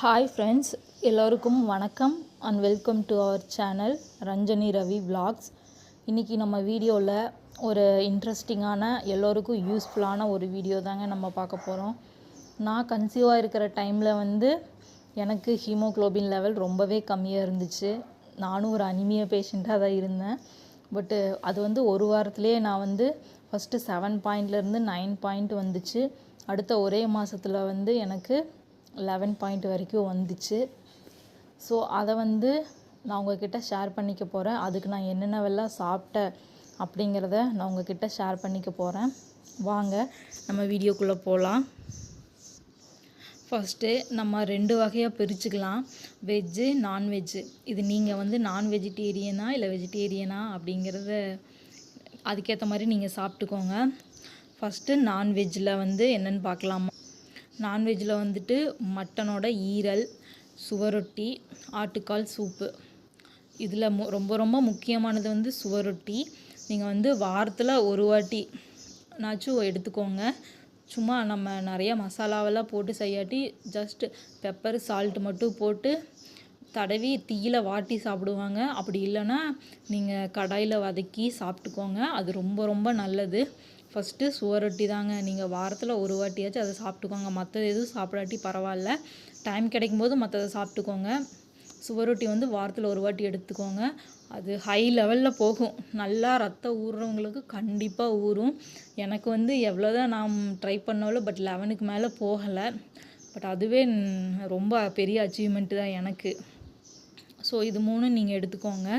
Hi friends எல்லோருக்கும் வணக்கம் and welcome to our channel Ranjani Ravi vlogs. இன்றைக்கி நம்ம வீடியோவில் ஒரு இன்ட்ரெஸ்டிங்கான எல்லோருக்கும் யூஸ்ஃபுல்லான ஒரு வீடியோ தாங்க நம்ம பார்க்க போகிறோம் நான் கன்சீவாக இருக்கிற டைமில் வந்து எனக்கு ஹீமோக்ளோபின் லெவல் ரொம்பவே கம்மியாக இருந்துச்சு. நானும் ஒரு அனிமிய பேஷண்ட்டாக தான் இருந்தேன். பட்டு அது வந்து ஒரு வாரத்துலேயே நான் வந்து ஃபஸ்ட்டு செவன் பாயிண்ட்லேருந்து நைன் பாயிண்ட் வந்துச்சு. அடுத்த ஒரே மாதத்தில் வந்து எனக்கு லெவன் பாயிண்ட் வரைக்கும் வந்துச்சு. ஸோ அதை வந்து நான் உங்ககிட்ட ஷேர் பண்ணிக்க போகிறேன் அதுக்கு நான் என்னென்னவெல்லாம் சாப்பிட்டேன் அப்படிங்கிறத நான் உங்ககிட்ட ஷேர் பண்ணிக்க போகிறேன் வாங்க நம்ம வீடியோக்குள்ளே போகலாம் ஃபஸ்ட்டு நம்ம ரெண்டு வகையாக பிரிச்சுக்கலாம். வெஜ்ஜு நான்வெஜ்ஜு இது நீங்கள் வந்து நான் வெஜிடேரியனா இல்லை வெஜிடேரியனா அப்படிங்கிறத அதுக்கேற்ற மாதிரி நீங்கள் சாப்பிட்டுக்கோங்க. ஃபஸ்ட்டு நான்வெஜ்ஜில் வந்து என்னென்னு பார்க்கலாமா? நான்வெஜ்ஜில் வந்துட்டு மட்டனோட ஈரல் சுவரொட்டி ஆட்டுக்கால் சூப்பு. இதில் மு ரொம்ப ரொம்ப முக்கியமானது வந்து சுவரொட்டி. நீங்கள் வந்து வாரத்தில் ஒரு வாட்டி நாச்சும் எடுத்துக்கோங்க. சும்மா நம்ம நிறைய மசாலாவெல்லாம் போட்டு செய்யாட்டி ஜஸ்ட் பெப்பர் சால்ட் மட்டும் போட்டு தடவி தீயில் வாட்டி சாப்பிடுவாங்க. அப்படி இல்லைன்னா நீங்கள் கடாயில் வதக்கி சாப்பிட்டுக்கோங்க. அது ரொம்ப ரொம்ப நல்லது. ஃபஸ்ட்டு சுவரொட்டி தாங்க. நீங்கள் வாரத்தில் ஒரு வாட்டியாச்சும் அதை சாப்பிட்டுக்கோங்க. மற்றது எதுவும் சாப்பிடாட்டி பரவாயில்ல. டைம் கிடைக்கும்போது மற்றதை சாப்பிட்டுக்கோங்க. சுவரொட்டி வந்து வாரத்தில் ஒரு வாட்டி எடுத்துக்கோங்க. அது ஹை லெவலில் போகும். நல்லா ரத்தம் ஊறுறவங்களுக்கு கண்டிப்பாக ஊறும். எனக்கு வந்து எவ்வளோ தான் நான் ட்ரை பண்ணாலும் பட் லெவனுக்கு மேலே போகலை. பட் அதுவே ரொம்ப பெரிய அச்சீவ்மெண்ட்டு தான் எனக்கு. ஸோ இது மூணும் நீங்கள் எடுத்துக்கோங்க.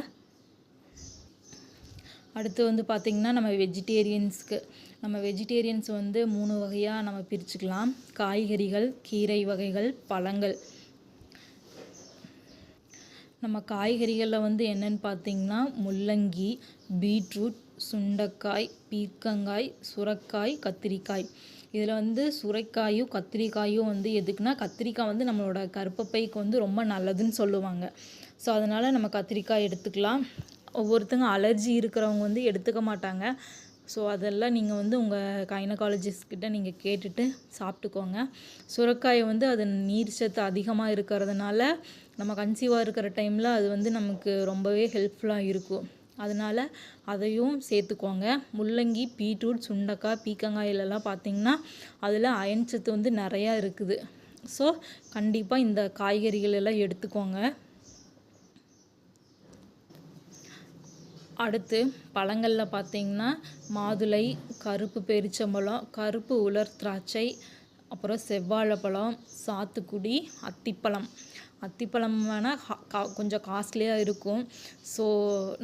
அடுத்து வந்து பார்த்திங்கன்னா நம்ம வெஜிடேரியன்ஸ்க்கு நம்ம வெஜிடேரியன்ஸ் வந்து மூணு வகையாக நம்ம பிரிச்சுக்கலாம். காய்கறிகள் கீரை வகைகள் பழங்கள். நம்ம காய்கறிகளில் வந்து என்னென்னு பார்த்தீங்கன்னா முள்ளங்கி பீட்ரூட் சுண்டைக்காய் பீர்க்கங்காய் சுரக்காய் கத்திரிக்காய். இதில் வந்து சுரைக்காயும் கத்திரிக்காயும் வந்து எதுக்குன்னா கத்திரிக்காய் வந்து நம்மளோட கருப்பப்பைக்கு வந்து ரொம்ப நல்லதுன்னு சொல்லுவாங்க. ஸோ அதனால் நம்ம கத்திரிக்காய் எடுத்துக்கலாம். ஒவ்வொருத்தங்க அலர்ஜி இருக்கிறவங்க வந்து எடுத்துக்க மாட்டாங்க. ஸோ அதெல்லாம் நீங்கள் வந்து உங்கள் கைனகாலஜிஸ்ட்கிட்ட நீங்கள் கேட்டுட்டு சாப்பிட்டுக்கோங்க. சுரக்காயை வந்து அது நீர் சத்து அதிகமாக இருக்கிறதுனால நம்ம கன்சீவாக இருக்கிற டைமில் அது வந்து நமக்கு ரொம்பவே ஹெல்ப்ஃபுல்லாக இருக்கும். அதனால் அதையும் சேர்த்துக்கோங்க. முள்ளங்கி பீட்ரூட் சுண்டக்காய் பீக்கங்காயிலெல்லாம் பார்த்தீங்கன்னா அதில் அயன் சத்து வந்து நிறையா இருக்குது. ஸோ கண்டிப்பாக இந்த காய்கறிகள் எல்லாம் எடுத்துக்கோங்க. அடுத்து பழங்களில் பார்த்தீங்கன்னா மாதுளை கருப்பு பேரிச்சம்பழம் கருப்பு உலர் திராட்சை அப்புறம் செவ்வாழைப்பழம் சாத்துக்குடி அத்திப்பழம். அத்திப்பழம் வேணால் கா கொஞ்சம் காஸ்ட்லியாக இருக்கும். ஸோ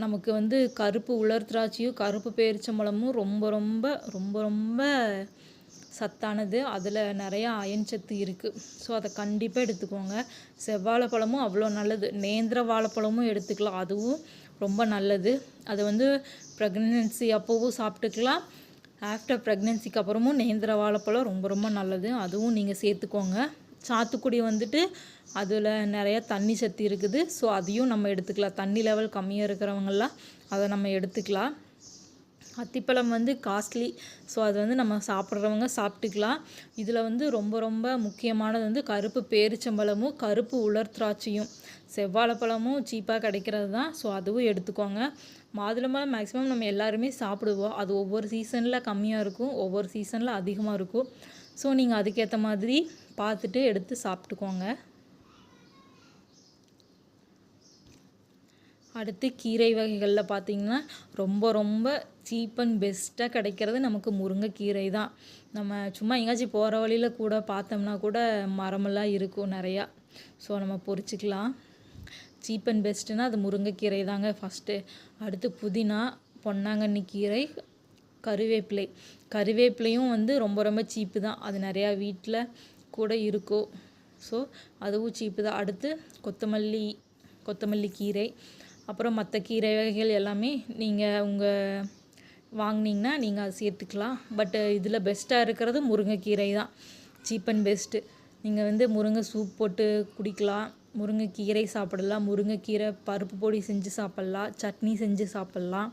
நமக்கு வந்து கருப்பு உலர் திராட்சையும் கருப்பு பேரிச்சம்பழமும் ரொம்ப ரொம்ப ரொம்ப ரொம்ப சத்தானது. அதில் நிறையா அயன் சத்து இருக்குது ஸோ அதை கண்டிப்பாக எடுத்துக்கோங்க. செவ்வாழைப்பழமும் அவ்வளோ நல்லது. நேந்திர வாழைப்பழமும் எடுத்துக்கலாம். அதுவும் ரொம்ப நல்லது. அது வந்து ப்ரெக்னென்சி அப்போவும் சாப்பிட்டுக்கலாம். ஆஃப்டர் ப்ரெக்னென்சிக்கு அப்புறமும் நேந்திர வாழைப்பழம் ரொம்ப ரொம்ப நல்லது. அதுவும் நீங்கள் சேர்த்துக்கோங்க. சாத்துக்குடி வந்துட்டு அதில் நிறையா தண்ணி சத்து இருக்குது. ஸோ அதையும் நம்ம எடுத்துக்கலாம். தண்ணி லெவல் கம்மியாக இருக்கிறவங்கள்லாம் அதை நம்ம எடுத்துக்கலாம். அத்திப்பழம் வந்து காஸ்ட்லி ஸோ அது வந்து நம்ம சாப்பிட்றவங்க சாப்பிட்டுக்கலாம். இதில் வந்து ரொம்ப ரொம்ப முக்கியமானது வந்து கருப்பு பேரிச்சம்பழமும் கருப்பு உலர் திராட்சையும். செவ்வாழைப்பழமும் சீப்பாக கிடைக்கிறது தான். ஸோ அதுவும் எடுத்துக்கோங்க. மாதுளம்பழம் மேக்ஸிமம் நம்ம எல்லாருமே சாப்பிடுவோம். அது ஒவ்வொரு சீசனில் கம்மியாக இருக்கும் ஒவ்வொரு சீசனில் அதிகமாக இருக்கும். ஸோ நீங்கள் அதுக்கேற்ற மாதிரி பார்த்துட்டு எடுத்து சாப்பிட்டுக்கோங்க. அடுத்து கீரை வகைகளில் பார்த்தீங்கன்னா ரொம்ப ரொம்ப சீப் அண்ட் பெஸ்ட்டாக கிடைக்கிறது நமக்கு முருங்கைக்கீரை தான். நம்ம சும்மா எங்கேயாச்சும் போகிற வழியில் கூட பார்த்தோம்னா கூட மரமெல்லாம் இருக்கும் நிறையா. ஸோ நம்ம பொறிச்சிக்கலாம் சீப் அண்ட் பெஸ்ட்டுனா அது முருங்கைக்கீரை தாங்க ஃபஸ்ட்டு அடுத்து புதினா பொன்னாங்கண்ணி கீரை கருவேப்பிலை. கருவேப்பிலையும் வந்து ரொம்ப ரொம்ப சீப்பு தான். அது நிறையா வீட்டில் கூட இருக்கும். ஸோ அதுவும் சீப்பு தான். அடுத்து கொத்தமல்லி கொத்தமல்லி கீரை. அப்புறம் மற்ற கீரை வகைகள் எல்லாமே நீங்கள் உங்கள் வாங்கினீங்கன்னா நீங்கள் அதை சேர்த்துக்கலாம். பட்டு இதில் பெஸ்ட்டாக இருக்கிறது முருங்கைக்கீரை தான். சீப் அண்ட் பெஸ்ட்டு நீங்கள் வந்து முருங்கை சூப் போட்டு குடிக்கலாம். முருங்கைக்கீரை சாப்பிடலாம். முருங்கைக்கீரை பருப்பு பொடி செஞ்சு சாப்பிட்லாம். சட்னி செஞ்சு சாப்பிட்லாம்.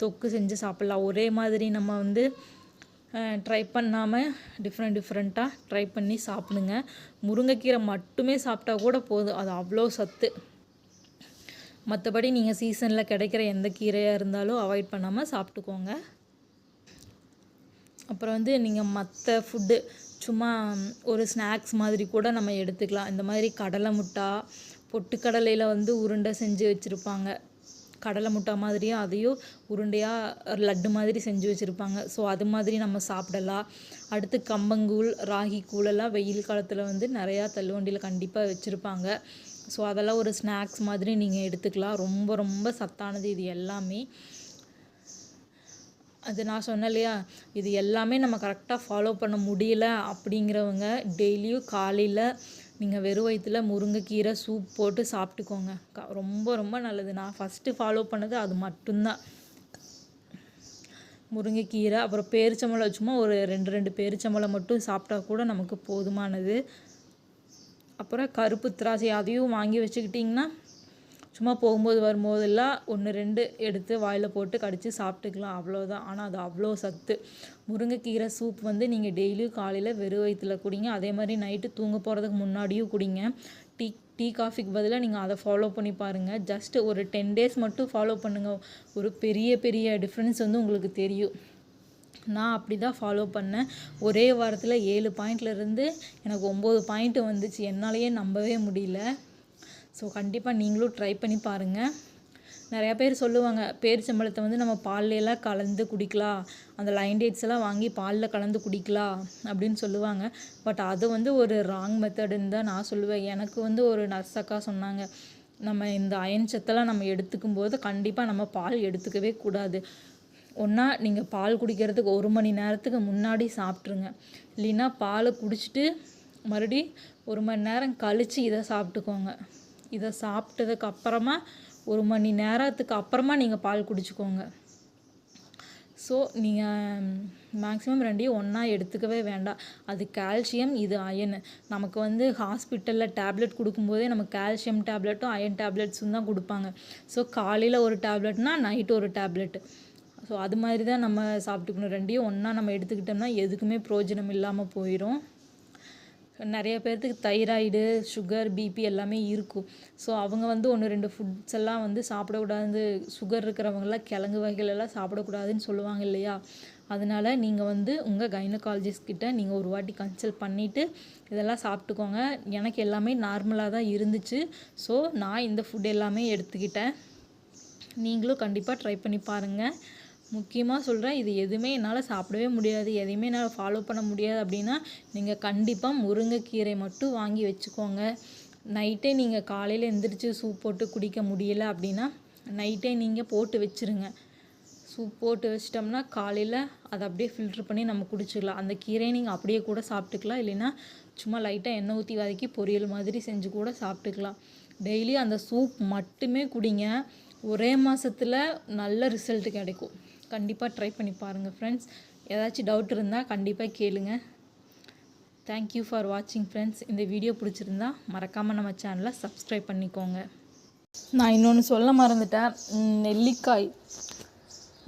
தொக்கு செஞ்சு சாப்பிட்லாம். ஒரே மாதிரி நம்ம வந்து ட்ரை பண்ணாமல் டிஃப்ரெண்ட் டிஃப்ரெண்ட்டாக ட்ரை பண்ணி சாப்பிடுங்க. முருங்கைக்கீரை மட்டுமே சாப்பிட்டா கூட போதும். அது அவ்வளோ சத்து. மற்றபடி நீங்கள் சீசனில் கிடைக்கிற எந்த கீரையாக இருந்தாலும் அவாய்ட் பண்ணாமல் சாப்பிட்டுக்கோங்க. அப்புறம் வந்து நீங்கள் மற்ற ஃபுட்டு சும்மா ஒரு ஸ்நாக்ஸ் மாதிரி கூட நம்ம எடுத்துக்கலாம். இந்த மாதிரி கடலை முட்டா பொட்டுக்கடலையில் வந்து உருண்டை செஞ்சு வச்சுருப்பாங்க. கடலை முட்டா மாதிரியும் அதையும் உருண்டையாக லட்டு மாதிரி செஞ்சு வச்சுருப்பாங்க. ஸோ அது மாதிரி நம்ம சாப்பிடலாம். அடுத்து கம்பங்கூழ் ராகி கூழெல்லாம் வெயில் காலத்தில் வந்து நிறையா தள்ளுவண்டியில் கண்டிப்பாக வச்சுருப்பாங்க. ஸோ அதெல்லாம் ஒரு ஸ்நாக்ஸ் மாதிரி நீங்கள் எடுத்துக்கலாம். ரொம்ப ரொம்ப சத்தானது இது எல்லாமே. அது நான் சொன்னேன் இல்லையா? இது எல்லாமே நம்ம கரெக்டாக ஃபாலோ பண்ண முடியல அப்படிங்கிறவங்க டெய்லியும் காலையில் நீங்கள் வெறும் வயிற்றுல முருங்கைக்கீரை சூப் போட்டு சாப்பிட்டுக்கோங்க. க ரொம்ப ரொம்ப நல்லது. நான் ஃபஸ்ட்டு ஃபாலோ பண்ணது அது மட்டும்தான். முருங்கைக்கீரை அப்புறம் பேரிச்சம்பழம் சும்மா ஒரு ரெண்டு ரெண்டு பேரிச்சம்பழம் மட்டும் சாப்பிட்டா கூட நமக்கு போதுமானது. அப்புறம் கருப்பு திராட்சை அதையும் வாங்கி வச்சுக்கிட்டிங்கன்னா சும்மா போகும்போது வரும்போதெல்லாம் ஒன்று ரெண்டு எடுத்து வாயில் போட்டு கடித்து சாப்பிட்டுக்கலாம் அவ்வளோதான் ஆனால் அது அவ்வளோ சத்து. முருங்கைக்கீரை சூப் வந்து நீங்கள் டெய்லியும் காலையில் வெறும் வயிற்றுல குடிங்க. அதே மாதிரி நைட்டு தூங்க போகிறதுக்கு முன்னாடியும் குடிங்க. டீ டீ காஃபிக்கு பதிலாக நீங்கள் அதை ஃபாலோ பண்ணி பாருங்கள் ஜஸ்ட்டு ஒரு டென் டேஸ் மட்டும் ஃபாலோ பண்ணுங்கள் ஒரு பெரிய பெரிய டிஃப்ரென்ஸ் வந்து உங்களுக்கு தெரியும். நான் அப்படி தான் ஃபாலோ பண்ணேன். ஒரே வாரத்தில் ஏழு பாயிண்ட்லேருந்து எனக்கு ஒம்பது பாயிண்ட்டு வந்துச்சு. என்னாலேயே நம்பவே முடியல. ஸோ கண்டிப்பாக நீங்களும் ட்ரை பண்ணி பாருங்கள் நிறையா பேர் சொல்லுவாங்க பேரிச்சம்பழத்தை வந்து நம்ம பால்ல எல்லாம் கலந்து குடிக்கலாம். அந்த லைன் டேட்ஸ் எல்லாம் வாங்கி பாலில் கலந்து குடிக்கலாம் அப்படின்னு சொல்லுவாங்க. பட் அது வந்து ஒரு ராங் மெத்தடுன்னு தான் நான் சொல்லுவேன். எனக்கு வந்து ஒரு நர்ஸ் அக்கா சொன்னாங்க நம்ம இந்த அயன் சத்தெல்லாம் நம்ம எடுத்துக்கும் போது கண்டிப்பாக நம்ம பால் எடுத்துக்கவே கூடாது. ஒன்றா நீங்கள் பால் குடிக்கிறதுக்கு ஒரு மணி நேரத்துக்கு முன்னாடி சாப்பிட்ருங்க இல்லைன்னா பாலை குடிச்சிட்டு மறுபடி ஒரு மணி நேரம் கழித்து இதை சாப்பிட்டுக்கோங்க. இதை சாப்பிட்டதுக்கு அப்புறமா ஒரு மணி நேரத்துக்கு அப்புறமா நீங்கள் பால் குடிச்சுக்கோங்க. ஸோ நீங்கள் மேக்ஸிமம் ரெண்டையும் ஒன்றா எடுத்துக்கவே வேண்டாம். அது கால்சியம் இது அயனு நமக்கு வந்து ஹாஸ்பிட்டலில் டேப்லெட் கொடுக்கும்போதே நமக்கு கால்சியம் டேப்லெட்டும் அயன் டேப்லெட்ஸும் தான் கொடுப்பாங்க. ஸோ காலையில் ஒரு டேப்லெட்னா நைட்டு ஒரு டேப்லெட்டு ஸோ அது மாதிரி தான் நம்ம சாப்பிட்டுக்கணும். ரெண்டையும் ஒன்றா நம்ம எடுத்துக்கிட்டோம்னா எதுக்குமே பிரயோஜனம் இல்லாமல் போயிடும் நிறைய பேர்த்துக்கு தைராய்டு சுகர் பிபி எல்லாமே இருக்கும். ஸோ அவங்க வந்து ஒன்று ரெண்டு ஃபுட்ஸ் எல்லாம் வந்து சாப்பிடக்கூடாது சுகர் இருக்கிறவங்கெல்லாம் கிழங்கு வகைகள் எல்லாம் சாப்பிடக்கூடாதுன்னு சொல்லுவாங்க இல்லையா? அதனால் நீங்கள் வந்து உங்கள் கைனகாலஜிஸ்ட் கிட்ட நீங்கள் ஒரு வாட்டி கன்சல்ட் பண்ணிவிட்டு இதெல்லாம் சாப்பிட்டுக்கோங்க. எனக்கு எல்லாமே நார்மலாக தான் இருந்துச்சு. ஸோ நான் இந்த ஃபுட் எல்லாமே எடுத்துக்கிட்டேன். நீங்களும் கண்டிப்பாக ட்ரை பண்ணி பாருங்கள் முக்கியமாக சொல்கிறேன் இது எதுவுமே என்னால் சாப்பிடவே முடியாது எதையுமே என்னால் ஃபாலோ பண்ண முடியாது அப்படின்னா நீங்கள் கண்டிப்பாக முருங்கைக்கீரை மட்டும் வாங்கி வச்சுக்கோங்க. நைட்டே நீங்கள் காலையில் எந்திரிச்சு சூப் போட்டு குடிக்க முடியல அப்படின்னா நைட்டே நீங்கள் போட்டு வச்சுருங்க. சூப் போட்டு வச்சிட்டோம்னா காலையில் அதை அப்படியே ஃபில்ட்ரு பண்ணி நம்ம குடிச்சிக்கலாம். அந்த கீரையை நீங்கள் அப்படியே கூட சாப்பிட்டுக்கலாம் இல்லைன்னா சும்மா லைட்டாக எண்ணெய் ஊற்றி வதக்கி பொரியல் மாதிரி செஞ்சு கூட சாப்பிட்டுக்கலாம். டெய்லி அந்த சூப் மட்டுமே குடிங்க. ஒரே மாதத்தில் நல்ல ரிசல்ட் கிடைக்கும். கண்டிப்பாக ட்ரை பண்ணி பாருங்கள் ஃப்ரெண்ட்ஸ் ஏதாச்சும் டவுட் இருந்தால் கண்டிப்பாக கேளுங்கள் தேங்க்யூ ஃபார் வாட்சிங் ஃப்ரெண்ட்ஸ் இந்த வீடியோ பிடிச்சிருந்தா மறக்காமல் நம்ம சேனலை சப்ஸ்கிரைப் பண்ணிக்கோங்க. நான் இன்னொன்று சொல்ல மறந்துட்டேன். நெல்லிக்காய்.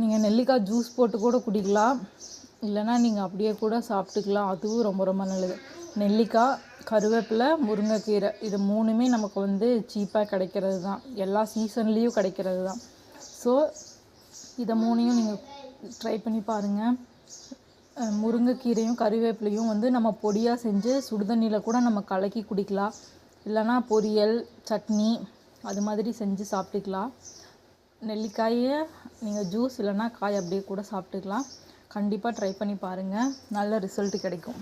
நீங்கள் நெல்லிக்காய் ஜூஸ் போட்டு கூட குடிக்கலாம். இல்லைன்னா நீங்கள் அப்படியே கூட சாப்பிட்டுக்கலாம். அதுவும் ரொம்ப ரொம்ப நல்லது. நெல்லிக்காய் கருவேப்பிலை முருங்கைக்கீரை. இது மூணுமே நமக்கு வந்து சீப்பாக கிடைக்கிறது தான் எல்லா சீசன்லேயும் கிடைக்கிறது தான் ஸோ இதை மூணையும் நீங்கள் ட்ரை பண்ணி பாருங்கள் முருங்கைக்கீரையும் கறிவேப்பிலையும் வந்து நம்ம பொடியாக செஞ்சு சுடுதண்ணியில் கூட நம்ம கலக்கி குடிக்கலாம். இல்லைன்னா பொரியல் சட்னி அது மாதிரி செஞ்சு சாப்பிட்டுக்கலாம். நெல்லிக்காயை நீங்கள் ஜூஸ் இல்லைன்னா காய் அப்படியே கூட சாப்பிட்டுக்கலாம். கண்டிப்பாக ட்ரை பண்ணி பாருங்கள் நல்ல ரிசல்ட் கிடைக்கும்.